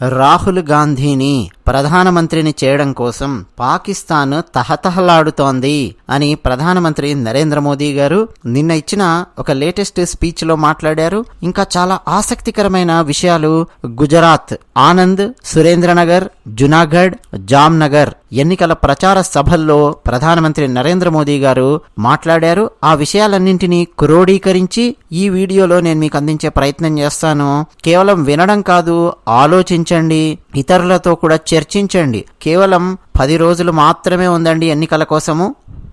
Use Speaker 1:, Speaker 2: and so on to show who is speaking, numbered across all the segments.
Speaker 1: రాహుల్ గాంధీని ప్రధానమంత్రిని చేయడం కోసం పాకిస్తాన్ తహతహలాడుతోంది అని ప్రధానమంత్రి నరేంద్ర మోదీ గారు నిన్న ఇచ్చిన ఒక లేటెస్ట్ స్పీచ్లో మాట్లాడారు. ఇంకా చాలా ఆసక్తికరమైన విషయాలు గుజరాత్ ఆనంద్ సురేంద్రనగర్ జునాగఢ్ జామ్నగర్ ఎన్నికల ప్రచార సభల్లో ప్రధానమంత్రి నరేంద్ర మోదీ గారు మాట్లాడారు. ఆ విషయాలన్నింటినీ క్రోడీకరించి ఈ వీడియోలో నేను మీకు అందించే ప్రయత్నం చేస్తాను. కేవలం వినడం కాదు ఆలోచించండి. ఇతరులతో కూడా చర్చించండి. కేవలం పది రోజులు మాత్రమే ఉందండి ఎన్నికల కోసము.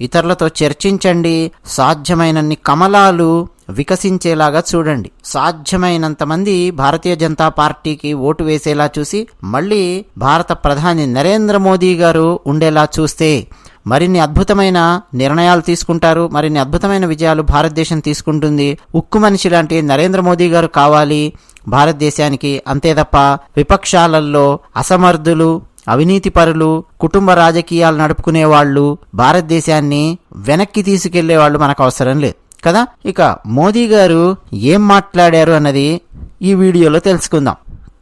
Speaker 1: ఇతరులతో చర్చించండి. సాధ్యమైనన్ని కమలాలు వికసించేలాగా చూడండి. సాధ్యమైనంత మంది భారతీయ జనతా పార్టీకి ఓటు వేసేలా చూసి మళ్ళీ భారత ప్రధాని నరేంద్ర మోదీ గారు ఉండేలా చూస్తే మరిన్ని అద్భుతమైన నిర్ణయాలు తీసుకుంటారు మరిన్ని అద్భుతమైన విజయాలు భారతదేశం తీసుకుంటుంది. ఉక్కు మనిషి లాంటి నరేంద్ర మోదీ గారు కావాలి. భారతదేశానికి అంతే తప్ప విపక్షాలలో అసమర్థులు అవినీతిపరులు కుటుంబ రాజకీయాలు నడుపుకునే వాళ్ళు భారతదేశాన్ని వెనక్కి తీసుకెళ్ళే వాళ్ళు మనకు అవసరం లేదు. కదా? ఇక మోదీ గారు ఏం మాట్లాడారు అన్నది ఈ వీడియోలో తెలుసుకుందాం.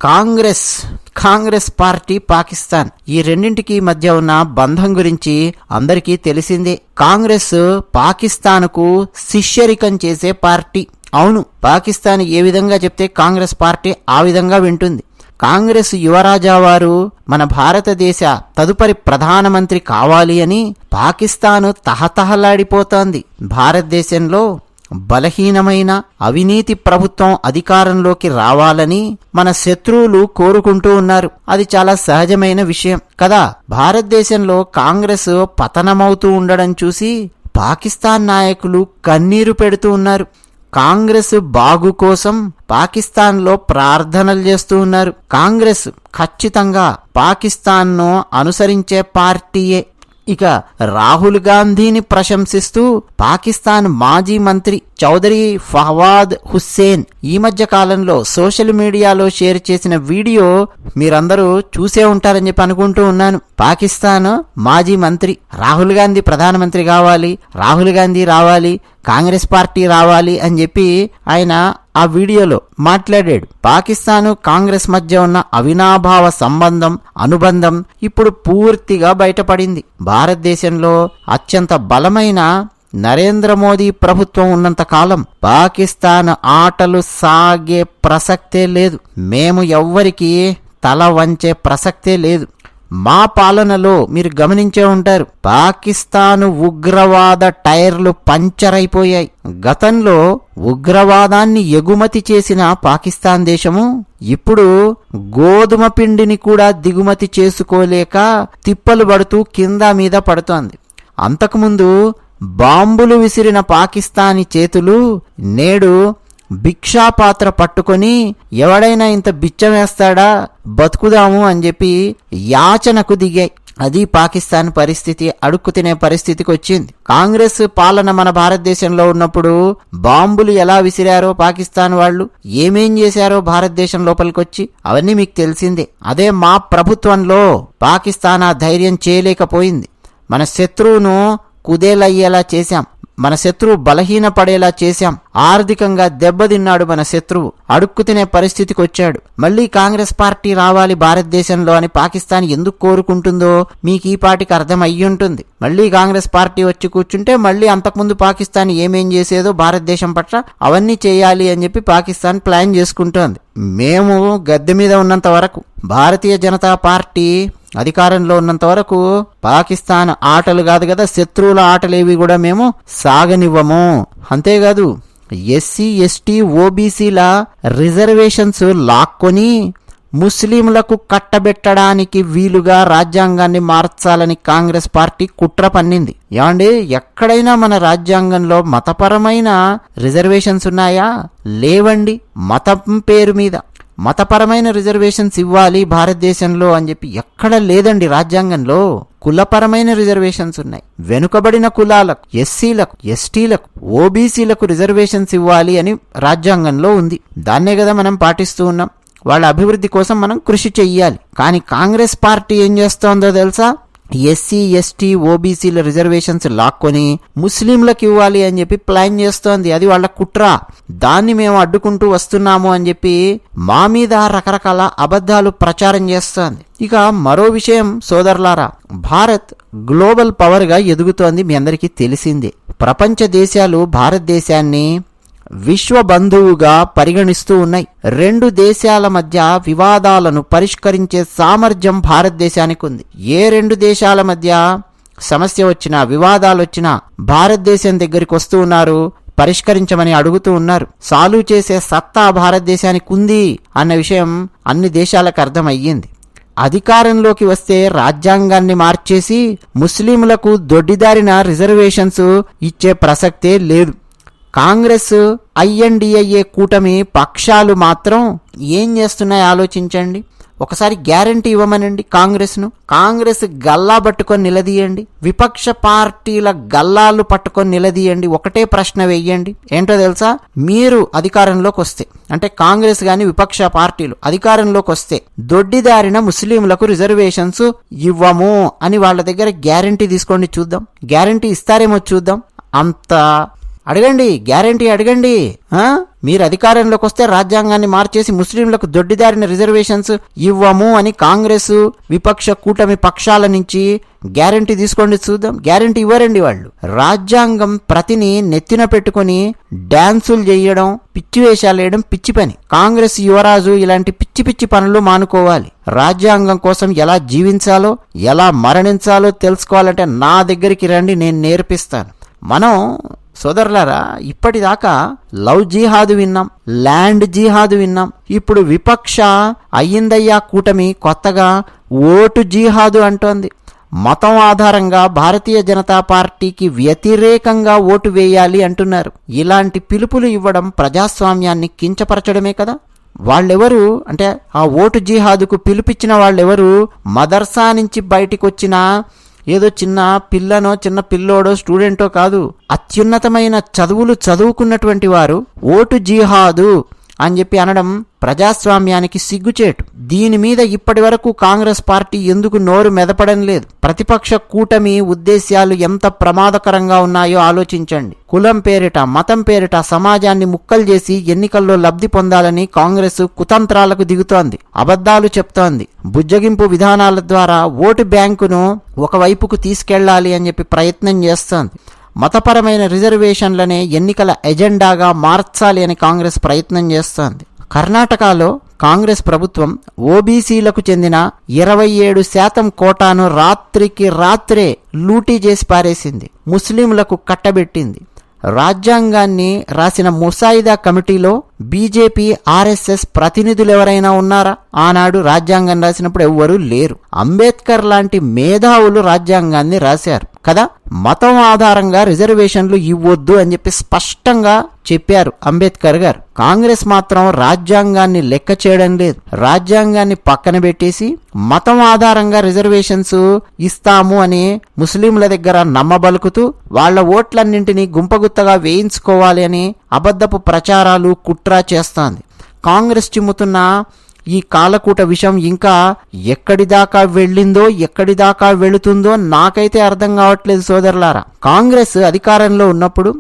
Speaker 1: కాంగ్రెస్ కాంగ్రెస్ పార్టీ పాకిస్తాన్ ఈ రెండింటికి మధ్య ఉన్న బంధం గురించి అందరికీ తెలిసిందే. కాంగ్రెస్ పాకిస్తాన్కు శిష్యరికం చేసే పార్టీ. అవును పాకిస్తాన్ ఏ విధంగా చెప్తే కాంగ్రెస్ పార్టీ ఆ విధంగా వింటుంది. కాంగ్రెస్ యువరాజా వారు మన భారతదేశ తదుపరి ప్రధానమంత్రి కావాలి అని పాకిస్తాను తహతహలాడిపోతోంది. భారతదేశంలో బలహీనమైన అవినీతి ప్రభుత్వం అధికారంలోకి రావాలని మన శత్రువులు కోరుకుంటూ ఉన్నారు. అది చాలా సహజమైన విషయం. కదా భారతదేశంలో కాంగ్రెస్ పతనమవుతూ ఉండడం చూసి పాకిస్తాన్ నాయకులు కన్నీరు పెడుతూ ఉన్నారు. కాంగ్రెస్ బాగు కోసం పాకిస్తాన్లో ప్రార్థనలు చేస్తూ ఉన్నారు. కాంగ్రెస్ ఖచ్చితంగా పాకిస్తాన్ను అనుసరించే పార్టీయే. ఇక రాహుల్ గాంధీని ప్రశంసిస్తూ పాకిస్తాన్ మాజీ మంత్రి చౌదరి ఫహవాద్ హుస్సేన్ ఈ మధ్య కాలంలో సోషల్ మీడియాలో షేర్ చేసిన వీడియో మీరందరూ చూసే ఉంటారని చెప్పి అనుకుంటూ ఉన్నాను. పాకిస్తాన్ మాజీ మంత్రి రాహుల్ గాంధీ ప్రధానమంత్రి కావాలి రాహుల్ గాంధీ రావాలి కాంగ్రెస్ పార్టీ రావాలి అని చెప్పి ఆయన ఆ వీడియోలో మాట్లాడాడు. పాకిస్తాను కాంగ్రెస్ మధ్య ఉన్న అవినాభావ సంబంధం అనుబంధం ఇప్పుడు పూర్తిగా బయటపడింది. భారతదేశంలో అత్యంత బలమైన నరేంద్ర మోదీ ప్రభుత్వం ఉన్నంత కాలం పాకిస్తాన్ ఆటలు సాగే ప్రసక్తే లేదు. మేము ఎవ్వరికీ తల వంచే ప్రసక్తే లేదు. మా పాలనలో మీరు గమనించే ఉంటారు. పాకిస్తాను ఉగ్రవాద టైర్లు పంచర్ అయిపోయాయి. గతంలో ఉగ్రవాదాన్ని ఎగుమతి చేసిన పాకిస్తాన్ దేశము ఇప్పుడు గోధుమ పిండిని కూడా దిగుమతి చేసుకోలేక తిప్పలు పడుతూ కింద మీద పడుతోంది. అంతకుముందు బాంబులు విసిరిన పాకిస్తానీ చేతులు నేడు భిక్షాపాత్ర పట్టుకొని ఎవడైనా ఇంత బిచ్చం వేస్తాడా? బతుకుదాము అని చెప్పి యాచనకు దిగాయి అది పాకిస్తాన్ పరిస్థితి అడుక్కు తినే పరిస్థితికి వచ్చింది. కాంగ్రెస్ పాలన మన భారతదేశంలో ఉన్నప్పుడు బాంబులు ఎలా విసిరారో పాకిస్తాన్ వాళ్ళు ఏమేం చేశారో భారతదేశం లోపలికొచ్చి అవన్నీ మీకు తెలిసిందే. అదే మా ప్రభుత్వంలో పాకిస్తాన్ ఆ ధైర్యం చేయలేకపోయింది. మన శత్రువును కుదేలయ్యేలా చేశాం. మన శత్రువు బలహీనపడేలా చేశాం. ఆర్థికంగా దెబ్బతిన్నాడు మన శత్రువు. అడుక్కు తినే పరిస్థితికి వచ్చాడు మళ్ళీ కాంగ్రెస్ పార్టీ రావాలి భారతదేశంలో అని పాకిస్తాన్ ఎందుకు కోరుకుంటుందో మీకు ఈ పాటికి అర్థం అయ్యుంటుంది మళ్ళీ కాంగ్రెస్ పార్టీ వచ్చి కూర్చుంటే మళ్ళీ అంతకుముందు పాకిస్తాన్ ఏమేం చేసేదో భారతదేశం పట్ల అవన్నీ చేయాలి అని చెప్పి పాకిస్తాన్ ప్లాన్ చేసుకుంటోంది. మేము గద్దె మీద ఉన్నంత వరకు భారతీయ జనతా పార్టీ అధికారంలో ఉన్నంత వరకు పాకిస్తాన్ ఆటలు కాదు కదా శత్రువుల ఆటలేవి కూడా మేము సాగనివ్వము. అంతేకాదు ఎస్సీ ఎస్టీ ఓబీసీల రిజర్వేషన్స్ లాక్కొని ముస్లింలకు కట్టబెట్టడానికి వీలుగా రాజ్యాంగాన్ని మార్చాలని కాంగ్రెస్ పార్టీ కుట్ర పన్నింది. ఏమండి ఎక్కడైనా మన రాజ్యాంగంలో మతపరమైన రిజర్వేషన్స్ ఉన్నాయా? లేవండి మతం పేరు మీద. మతపరమైన రిజర్వేషన్స్ ఇవ్వాలి భారతదేశంలో అని చెప్పి ఎక్కడ లేదండి రాజ్యాంగంలో. కులపరమైన రిజర్వేషన్స్ ఉన్నాయి. వెనుకబడిన కులాలకు ఎస్సీలకు ఎస్టీలకు ఓబీసీలకు రిజర్వేషన్స్ ఇవ్వాలి అని రాజ్యాంగంలో ఉంది. దాన్నే కదా మనం పాటిస్తూ ఉన్నాం. వాళ్ళ అభివృద్ధి కోసం మనం కృషి చెయ్యాలి. కానీ కాంగ్రెస్ పార్టీ ఏం చేస్తోందో తెలుసా? ఎస్సీ ఎస్టీ ఓబీసీల రిజర్వేషన్స్ లాక్కొని ముస్లింలకు ఇవ్వాలి అని చెప్పి ప్లాన్ చేస్తోంది. అది వాళ్ళ కుట్ర. దాన్ని మేము అడ్డుకుంటూ వస్తున్నాము అని చెప్పి మా మీద రకరకాల అబద్ధాలు ప్రచారం చేస్తోంది. ఇక మరో విషయం సోదరులారా భారత్ గ్లోబల్ పవర్గా ఎదుగుతోంది మీ అందరికీ తెలిసిందే. ప్రపంచ దేశాలు భారతదేశాన్ని విశ్వబంధువుగా పరిగణిస్తూ ఉన్నాయి. రెండు దేశాల మధ్య వివాదాలను పరిష్కరించే సామర్థ్యం భారతదేశానికి ఉంది. ఏ రెండు దేశాల మధ్య సమస్య వచ్చినా వివాదాలు వచ్చినా భారతదేశం దగ్గరికి వస్తూ ఉన్నారు పరిష్కరించమని అడుగుతూ ఉన్నారు. సాల్వ్ చేసే సత్తా భారతదేశానికి ఉంది అన్న విషయం అన్ని దేశాలకు అర్థమయ్యింది. అధికారంలోకి వస్తే రాజ్యాంగాన్ని మార్చేసి ముస్లింలకు దొడ్డిదారిన రిజర్వేషన్స్ ఇచ్చే ప్రసక్తే లేదు. కాంగ్రెస్ ఐఎన్డిఐఏ కూటమి పక్షాలు మాత్రం ఏం చేస్తున్నాయి ఆలోచించండి. ఒకసారి గ్యారంటీ ఇవ్వమనండి కాంగ్రెస్ను. కాంగ్రెస్ గల్లా పట్టుకొని నిలదీయండి. విపక్ష పార్టీల గల్లాలు పట్టుకొని నిలదీయండి. ఒకటే ప్రశ్న వెయ్యండి ఏంటో తెలుసా? మీరు అధికారంలోకి వస్తే అంటే కాంగ్రెస్ గాని విపక్ష పార్టీలు అధికారంలోకి వస్తే దొడ్డిదారిన ముస్లింలకు రిజర్వేషన్స్ ఇవ్వము అని వాళ్ళ దగ్గర గ్యారంటీ తీసుకోండి చూద్దాం. గ్యారంటీ ఇస్తారేమో చూద్దాం. అంత అడగండి గ్యారంటీ అడగండి. మీరు అధికారంలోకి వస్తే రాజ్యాంగాన్ని మార్చేసి ముస్లింలకు దొడ్డిదారిన రిజర్వేషన్స్ ఇవ్వము అని కాంగ్రెస్ విపక్ష కూటమి పక్షాల నుంచి గ్యారంటీ తీసుకోండి చూద్దాం. గ్యారంటీ ఇవ్వరండి వాళ్ళు. రాజ్యాంగం ప్రతిని నెత్తిన పెట్టుకొని డ్యాన్సులు చేయడం పిచ్చి వేషాలు వేయడం పిచ్చి పని. కాంగ్రెస్ యువరాజు ఇలాంటి పిచ్చి పిచ్చి పనులు మానుకోవాలి. రాజ్యాంగం కోసం ఎలా జీవించాలో ఎలా మరణించాలో తెలుసుకోవాలంటే నా దగ్గరికి రండి నేను నేర్పిస్తాను. మనం సోదరులారా ఇప్పటిదాకా లవ్ జిహాదు విన్నాం ల్యాండ్ జిహాదు విన్నాం. ఇప్పుడు విపక్ష అయ్యిందయ్యా కూటమి కొత్తగా ఓటు జిహాదు అంటోంది. మతం ఆధారంగా భారతీయ జనతా పార్టీకి వ్యతిరేకంగా ఓటు వేయాలి అంటున్నారు. ఇలాంటి పిలుపులు ఇవ్వడం ప్రజాస్వామ్యాన్ని కించపరచడమే కదా. వాళ్ళెవరు? అంటే ఆ ఓటు జిహాదుకు పిలిపించిన వాళ్ళెవరు? మదర్సా నుంచి బయటికి వచ్చిన ఏదో చిన్న పిల్లనో చిన్న పిల్లోడో స్టూడెంటో కాదు అత్యున్నతమైన చదువులు చదువుకున్నటువంటి వారు ఓటు జిహాదు అని చెప్పి అనడం ప్రజాస్వామ్యానికి సిగ్గుచేటు. దీని మీద ఇప్పటి వరకు కాంగ్రెస్ పార్టీ ఎందుకు నోరు మెదపడం లేదు? ప్రతిపక్ష కూటమి ఉద్దేశ్యాలు ఎంత ప్రమాదకరంగా ఉన్నాయో ఆలోచించండి. కులం పేరిట మతం పేరిట సమాజాన్ని ముక్కలు చేసి ఎన్నికల్లో లబ్ధి పొందాలని కాంగ్రెస్ కుతంత్రాలకు దిగుతోంది. అబద్ధాలు చెప్తోంది. బుజ్జగింపు విధానాల ద్వారా ఓటు బ్యాంకును ఒకవైపుకు తీసుకెళ్ళాలి అని చెప్పి ప్రయత్నం చేస్తోంది. మతపరమైన రిజర్వేషన్లనే ఎన్నికల ఎజెండాగా మార్చాలి అని కాంగ్రెస్ ప్రయత్నం చేస్తోంది. కర్ణాటకలో కాంగ్రెస్ ప్రభుత్వం ఓబీసీలకు చెందిన ఇరవై ఏడు శాతం కోటాను రాత్రికి రాత్రే లూటీ చేసి పారేసింది. ముస్లింలకు కట్టబెట్టింది. రాజ్యాంగాన్ని రాసిన ముసాయిదా కమిటీలో బీజేపీ ఆర్ఎస్ఎస్ ప్రతినిధులు ఎవరైనా ఉన్నారా? ఆనాడు రాజ్యాంగం రాసినప్పుడు ఎవ్వరూ లేరు. అంబేద్కర్ లాంటి మేధావులు రాజ్యాంగాన్ని రాశారు. కదా? మతం ఆధారంగా రిజర్వేషన్లు ఇవ్వొద్దు అని చెప్పి స్పష్టంగా చెప్పారు అంబేద్కర్ గారు. కాంగ్రెస్ మాత్రం రాజ్యాంగాన్ని లెక్క చేయడం లేదు. రాజ్యాంగాన్ని పక్కన పెట్టేసి మతం ఆధారంగా రిజర్వేషన్స్ ఇస్తాము అని ముస్లింల దగ్గర నమ్మబలుకుతూ వాళ్ళ ఓట్లన్నింటినీ గుంపగుత్తగా వేయించుకోవాలి అని అబద్ధపు ప్రచారాలు కుట్ర చేస్తోంది. కాంగ్రెస్ చిమ్ముతున్న ఈ కాలకూట విషయం ఇంకా ఎక్కడిదాకా వెళ్ళిందో ఎక్కడిదాకా వెళుతుందో నాకైతే అర్థం కావట్లేదు సోదరులారా. కాంగ్రెస్ అధికారంలో ఉన్నప్పుడు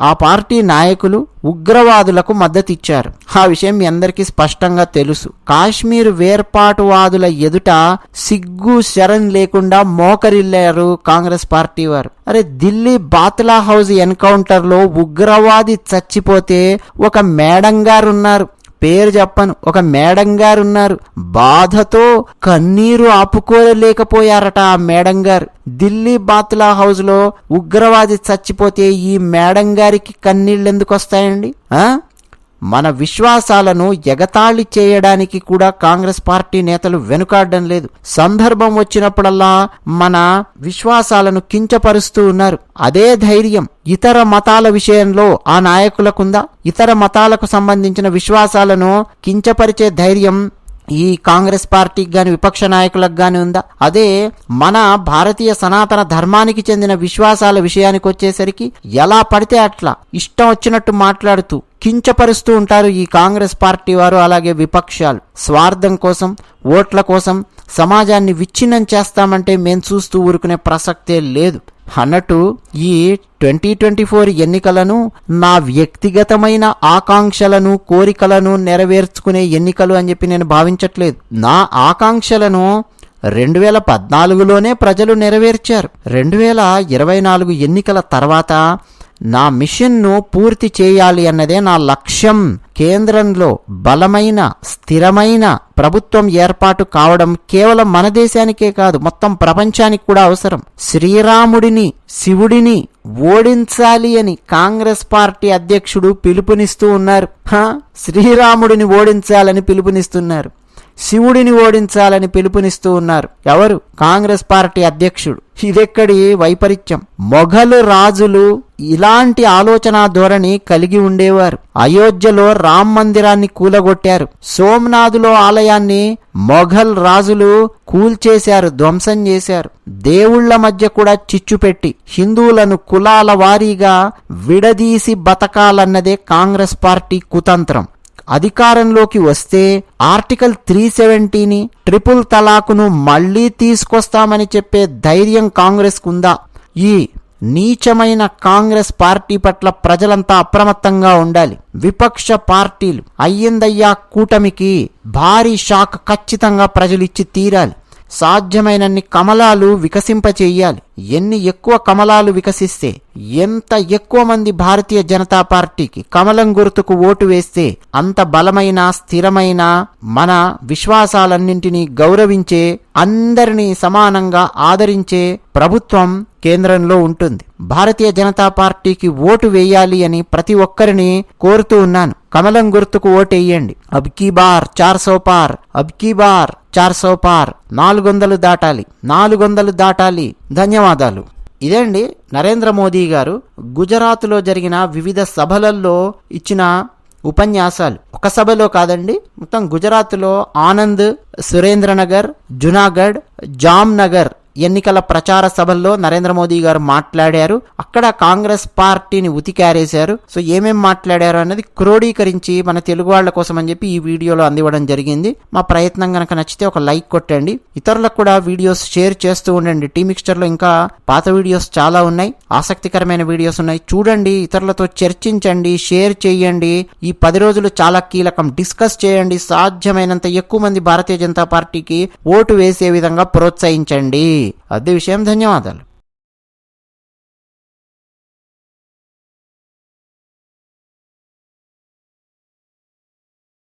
Speaker 1: ఆ పార్టీ నాయకులు ఉగ్రవాదులకు మద్దతిచ్చారు. ఆ విషయం మీ అందరికీ స్పష్టంగా తెలుసు. కాశ్మీర్ వేర్పాటువాదుల ఎదుట సిగ్గు శరణ్ లేకుండా మోకరిల్లారు కాంగ్రెస్ పార్టీ వారు. అరే ఢిల్లీ బాత్లా హౌస్ ఎన్కౌంటర్లో ఉగ్రవాది చచ్చిపోతే ఒక మేడం గారు ఉన్నారు పేరు చెప్పను. ఒక మేడం గారు ఉన్నారు బాధతో కన్నీరు ఆపుకోలేకపోయారట ఆ మేడం గారు. ఢిల్లీ బాత్లా హౌస్లో ఉగ్రవాది చచ్చిపోతే ఈ మేడం గారికి కన్నీళ్ళెందుకు వస్తాయండి? ఆ? మన విశ్వాసాలను ఎగతాళి చేయడానికి కూడా కాంగ్రెస్ పార్టీ నేతలు వెనుకాడడం లేదు. సందర్భం వచ్చినప్పుడల్లా మన విశ్వాసాలను కించపరుస్తూ ఉన్నారు. అదే ధైర్యం ఇతర మతాల విషయంలో ఆ నాయకులకుందా? ఇతర మతాలకు సంబంధించిన విశ్వాసాలను కించపరిచే ధైర్యం ఈ కాంగ్రెస్ పార్టీకి కానీ విపక్ష నాయకులకు కానీ ఉందా? అదే మన భారతీయ సనాతన ధర్మానికి చెందిన విశ్వాసాల విషయానికి వచ్చేసరికి ఎలా పడితే అట్లా ఇష్టం వచ్చినట్టు మాట్లాడుతూ కించపరుస్తూ ఉంటారు ఈ కాంగ్రెస్ పార్టీ వారు అలాగే విపక్షాలు. స్వార్థం కోసం ఓట్ల కోసం సమాజాన్ని విచ్ఛిన్నం చేస్తామంటే మేము చూస్తూ ఊరుకునే ప్రసక్తే లేదు. అన్నట్టు ఈ ట్వంటీ ట్వంటీ ఫోర్ ఎన్నికలను నా వ్యక్తిగతమైన ఆకాంక్షలను కోరికలను నెరవేర్చుకునే ఎన్నికలు అని చెప్పి నేను భావించట్లేదు. నా ఆకాంక్షలను రెండు వేల పద్నాలుగులోనే ప్రజలు నెరవేర్చారు. రెండు వేల ఇరవై నాలుగు ఎన్నికల తర్వాత నా మిషన్ను పూర్తి చేయాలి అన్నదే నా లక్ష్యం. కేంద్రంలో బలమైన స్థిరమైన ప్రభుత్వం ఏర్పాటు కావడం కేవలం మన దేశానికే కాదు మొత్తం ప్రపంచానికి కూడా అవసరం. శ్రీరాముడిని శివుడిని ఓడించాలి అని కాంగ్రెస్ పార్టీ అధ్యక్షుడు పిలుపునిస్తూ ఉన్నారు. శ్రీరాముడిని ఓడించాలని పిలుపునిస్తున్నారు. శివుడిని ఓడించాలని పిలుపునిస్తూ ఉన్నారు. ఎవరు? కాంగ్రెస్ పార్టీ అధ్యక్షుడు. ఇదెక్కడి వైపరీత్యం? మొఘలు రాజులు ఇలాంటి ఆలోచన ధోరణి కలిగి ఉండేవారు. అయోధ్యలో రామ్ మందిరాన్ని కూలగొట్టారు. సోమనాథులో ఆలయాన్ని మొఘల్ రాజులు కూల్చేశారు ధ్వంసం చేశారు. దేవుళ్ళ మధ్య కూడా చిచ్చు పెట్టి హిందువులను కులాల వారీగా విడదీసి బతకాలన్నదే కాంగ్రెస్ పార్టీ కుతంత్రం. అధికారంలోకి వస్తే ఆర్టికల్ త్రీ సెవెంటీని ట్రిపుల్ తలాకును మళ్ళీ తీసుకొస్తామని చెప్పే ధైర్యం కాంగ్రెస్ కుందా ఈ నీచమైన కాంగ్రెస్ పార్టీ పట్ల ప్రజలంతా అప్రమత్తంగా ఉండాలి. విపక్ష పార్టీలు అయ్యిందయ్యా కూటమికి భారీ షాక్ ఖచ్చితంగా ప్రజలు ఇచ్చి తీరాలి. సాధ్యమైనన్ని కమలాలు వికసింపచేయాలి. ఎన్ని ఎక్కువ కమలాలు వికసిస్తే ఎంత ఎక్కువ మంది భారతీయ జనతా పార్టీకి కమలం గుర్తుకు ఓటు వేస్తే అంత బలమైన స్థిరమైన మన విశ్వాసాలన్నింటినీ గౌరవించే అందరినీ సమానంగా ఆదరించే ప్రభుత్వం కేంద్రంలో ఉంటుంది. భారతీయ జనతా పార్టీకి ఓటు వేయాలి అని ప్రతి ఒక్కరిని కోరుతూ ఉన్నాను. కమలం గుర్తుకు ఓటేయండి. అబ్ కీ బార్ చార్ సో పార్ అబ్ కీ బార్ చార్ సో పార్ నాలుగు వందలు దాటాలి. నాలుగు వందలు దాటాలి. ధన్యవాదాలు. ఇదండి నరేంద్ర మోదీ గారు గుజరాత్లో జరిగిన వివిధ సభలలో ఇచ్చిన ఉపన్యాసాలు. ఒక సభలో కాదండి మొత్తం గుజరాత్లో ఆనంద్ సురేంద్రనగర్ జునాగఢ్ జామ్నగర్ ఎన్నికల ప్రచార సభల్లో నరేంద్ర మోదీ గారు మాట్లాడారు. అక్కడ కాంగ్రెస్ పార్టీని ఉతికారేశారు. సో ఏమేం మాట్లాడారు అన్నది క్రోడీకరించి మన తెలుగు వాళ్ళ కోసం అని చెప్పి ఈ వీడియోలో అందివ్వడం జరిగింది. మా ప్రయత్నం కనుక నచ్చితే ఒక లైక్ కొట్టండి. ఇతరులకు కూడా వీడియోస్ షేర్ చేస్తూ ఉండండి. టీ మిక్స్చర్లో ఇంకా పాత వీడియోస్ చాలా ఉన్నాయి. ఆసక్తికరమైన వీడియోస్ ఉన్నాయి. చూడండి ఇతరులతో చర్చించండి షేర్ చేయండి. ఈ పది రోజులు చాలా కీలకం. డిస్కస్ చేయండి. సాధ్యమైనంత ఎక్కువ మంది భారతీయ జనతా పార్టీకి ఓటు వేసే విధంగా ప్రోత్సహించండి. అద్దె విషయం. ధన్యవాదాలు.